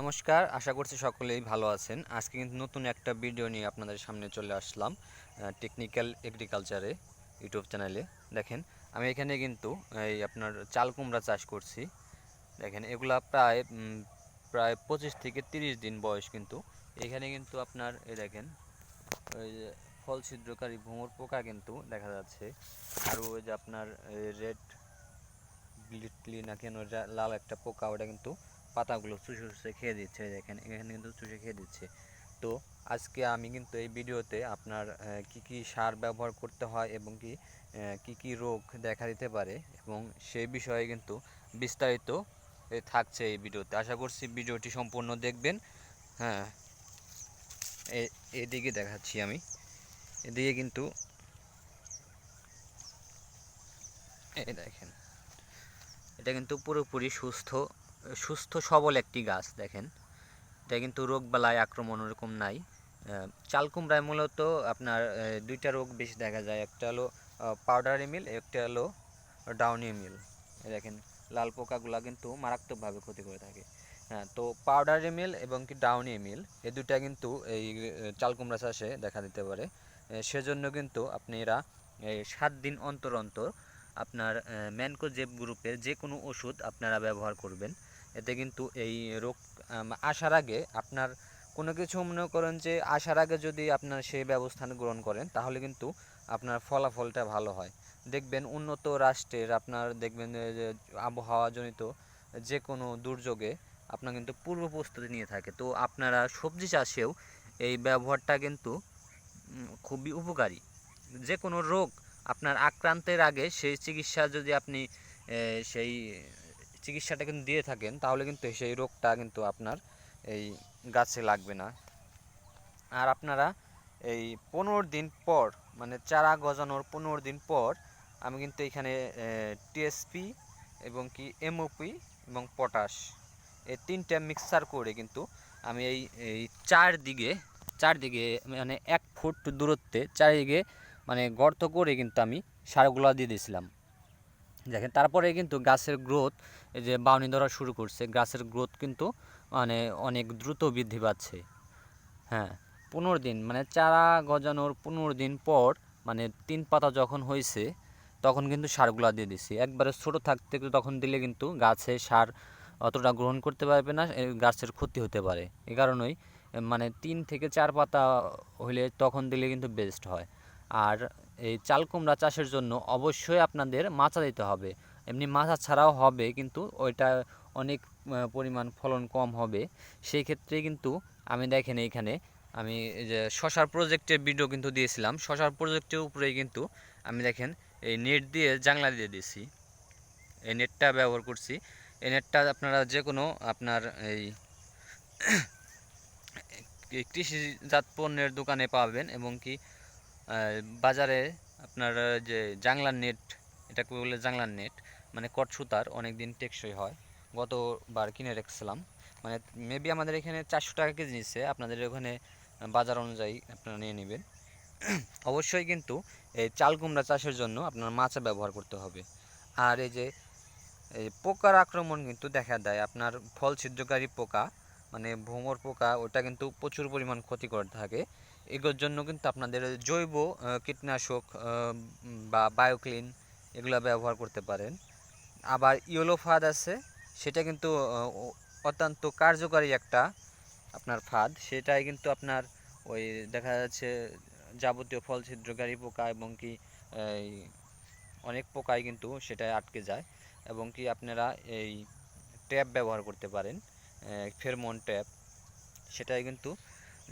নমস্কার, আশা করছি সকলেই ভালো আছেন। আজকে কিন্তু নতুন একটা ভিডিও নিয়ে আপনাদের সামনে চলে আসলাম টেকনিক্যাল এগ্রিকালচারে ইউটিউব চ্যানেলে দেখেন, আমি এখানে কিন্তু, এই আপনার চাল কুমড়া চাষ করছি। দেখেন, এগুলা প্রায় প্রায় পঁচিশ থেকে তিরিশ দিন বয়স কিন্তু। এখানে কিন্তু আপনার, এই দেখেন, ওই যে ফল ছিদ্রকারী ভোমর পোকা কিন্তু দেখা যাচ্ছে। আর ওই যে আপনার রেড ব্লিটলি না কেন লাল একটা পোকা, ওটা কিন্তু পাতাগুলো চুষে চুষে খেয়ে দিচ্ছে, এই দেখেন, এখানে কিন্তু চুষে খেয়ে দিচ্ছে। তো আজকে আমি কিন্তু এই ভিডিওতে আপনার কি কি সার ব্যবহার করতে হয় এবং কি কি কি রোগ দেখা দিতে পারে এবং সেই বিষয়ে কিন্তু বিস্তারিত থাকছে এই ভিডিওতে। আশা করছি ভিডিওটি সম্পূর্ণ দেখবেন। হ্যাঁ এদিকে দেখাচ্ছি আমি। এদিকে কিন্তু এই দেখেন, এটা কিন্তু পুরোপুরি সুস্থ সুস্থ সবল একটি গাছ দেখেন। এটা কিন্তু রোগ বালাই আক্রমণ ওরকম নাই। আহ, চাল কুমড়ায় মূলত আপনার দুইটা রোগ বেশি দেখা যায়। একটা হলো পাউডারি মিল একটা হলো ডাউনি মিল দেখেন লাল পোকাগুলা কিন্তু মারাত্মকভাবে ক্ষতি করে থাকে। হ্যাঁ তো পাউডারি মিল এবং কি ডাউনি মিল এই দুইটা কিন্তু এই আহ, চাল কুমড়া চাষে দেখা দিতে পারে। সেজন্য কিন্তু আপনারা এই সাত দিন অন্তর অন্তর আপনার ম্যানকোজেব গ্রুপের যে কোনো ওষুধ আপনারা ব্যবহার করবেন। এতে কিন্তু এই রোগ আসার আগে আপনার কোনো কিছু মনে করেন যে আসার আগে যদি আপনার সেই ব্যবস্থা গ্রহণ করেন, তাহলে কিন্তু আপনার ফলাফলটা ভালো হয়। দেখবেন উন্নত রাষ্ট্রের আপনার দেখবেন আবহাওয়াজনিত যে কোনো দুর্যোগে আপনার কিন্তু পূর্ব প্রস্তুতি নিয়ে থাকে। তো আপনারা সবজি চাষেও এই ব্যবহারটা কিন্তু খুবই উপকারী। যে কোনো রোগ আপনার আক্রান্তের আগে সেই চিকিৎসা যদি আপনি সেই চিকিৎসাটা কিন্তু দিয়ে থাকেন, তাহলে কিন্তু সেই রোগটা কিন্তু আপনার এই গাছে লাগবে না। আর আপনারা এই পনেরো দিন পর মানে চারা গজানোর পনেরো দিন পর, আমি কিন্তু এখানে টিএসপি এবং কি এমওপি এবং পটাশ এই তিনটা মিক্সার করে কিন্তু আমি এই এই চারদিকে চারদিকে মানে এক ফুট দূরত্বে চারিদিকে মানে গর্ত করে কিন্তু আমি সারগুলো দিয়ে দিয়েছিলাম। দেখেন, তারপরে কিন্তু গাছের গ্রোথ এই যে বাউনি ধরা শুরু করছে, গাছের গ্রোথ কিন্তু মানে অনেক দ্রুত বৃদ্ধি পাচ্ছে। হ্যাঁ পনেরো দিন মানে চারা গজানোর পনেরো দিন পর মানে তিন পাতা যখন হয়েছে, তখন কিন্তু সারগুলা দিয়ে দিছি। একবারে ছোটো থাকতে তখন দিলে কিন্তু গাছে সার অতটা গ্রহণ করতে পারবে না গাছের ক্ষতি হতে পারে। এ কারণেই মানে তিন থেকে চার পাতা হলে তখন দিলে কিন্তু বেস্ট হয়। আর এই চাল কুমড়া চাষের জন্য অবশ্যই আপনাদের মাচা দিতে হবে। এমনি মাচা ছাড়াও হবে কিন্তু ওইটা অনেক পরিমাণ ফলন কম হবে। সেই ক্ষেত্রে কিন্তু আমি দেখেন এইখানে আমি যে শশার প্রজেক্টের ভিডিও কিন্তু দিয়েছিলাম। শশার প্রজেক্টের উপরেই কিন্তু আমি দেখেন এই নেট দিয়ে জাংলা দিয়ে দিয়েছি। এই নেটটা ব্যবহার করছি। এই নেটটা আপনারা যে কোনো আপনার এই কৃষিজাত পণ্যের দোকানে পাবেন এবং কি বাজারে আপনার যে জাংলার নেট, এটাকে বলে জাংলার নেট মানে কট সুতার অনেক দিন টেকসই হয়। গতবার কিনে রেখেছিলাম। মানে মেবি আমাদের এখানে চারশো টাকা কেজি নিচ্ছে, আপনাদের ওখানে বাজার অনুযায়ী আপনারা নিয়ে নেবেন। অবশ্যই কিন্তু এই চাল কুমড়া চাষের জন্য আপনার মাচা ব্যবহার করতে হবে। আর এই যে, এই পোকার আক্রমণ কিন্তু দেখা দেয়। আপনার ফল ছিদ্রকারী পোকা মানে ভ্রমর পোকা, ওটা কিন্তু প্রচুর পরিমাণ ক্ষতি করে থাকে। এগুলোর জন্য কিন্তু আপনাদের জৈব কীটনাশক বা বায়োক্লিন এগুলো ব্যবহার করতে পারেন। আবার ইয়েলো ফাঁদ আছে, সেটা কিন্তু অত্যন্ত কার্যকারী একটা আপনার ফাদ। সেটাই কিন্তু আপনার ওই দেখা যাচ্ছে যাবতীয় ফল ছিদ্রকারী পোকা এবং কি অনেক পোকাই কিন্তু সেটায় আটকে যায় এবং কি আপনারা এই ট্যাপ ব্যবহার করতে পারেন ফেরমন ট্যাপ। সেটাই কিন্তু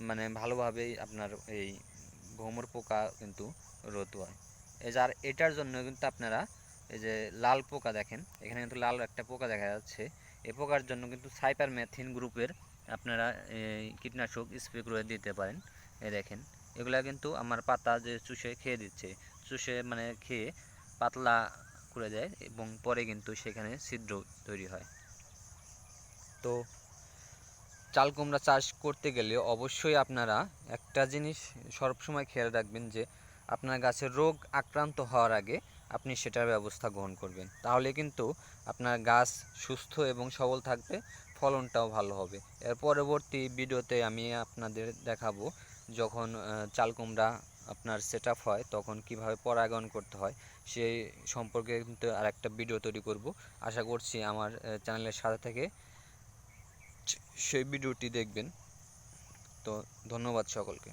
মানে ভালোভাবেই আপনার এই ভ্রমর পোকা কিন্তু রোধ হয়। এই যার এটার জন্য কিন্তু আপনারা এই যে লাল পোকা দেখেন, এখানে কিন্তু লাল একটা পোকা দেখা যাচ্ছে। এ পোকার জন্য কিন্তু সাইপার ম্যাথিন গ্রুপের আপনারা কীটনাশক স্প্রে করে দিতে পারেন। এই দেখেন, এগুলা কিন্তু আমার পাতা যে চুষে খেয়ে দিচ্ছে, চুষে মানে খেয়ে পাতলা করে দেয় এবং পরে কিন্তু সেখানে ছিদ্র তৈরি হয়। তো চাল কুমড়া চাষ করতে গেলে অবশ্যই আপনারা একটা জিনিস সবসময় খেয়াল রাখবেন যে আপনার গাছের রোগ আক্রান্ত হওয়ার আগে আপনি সেটার ব্যবস্থা গ্রহণ করবেন। তাহলে কিন্তু আপনার গাছ সুস্থ এবং সবল থাকবে, ফলনটাও ভালো হবে। এর পরবর্তী ভিডিওতে আমি আপনাদের দেখাবো যখন চাল কুমড়া আপনার সেট হয়, তখন কীভাবে পরাগায়ন করতে হয়, সেই সম্পর্কে কিন্তু আর একটা ভিডিও তৈরি করব। আশা করছি আমার চ্যানেলের সাথে থেকে সেই ভিডিওটি দেখবেন। তো ধন্যবাদ সকলকে।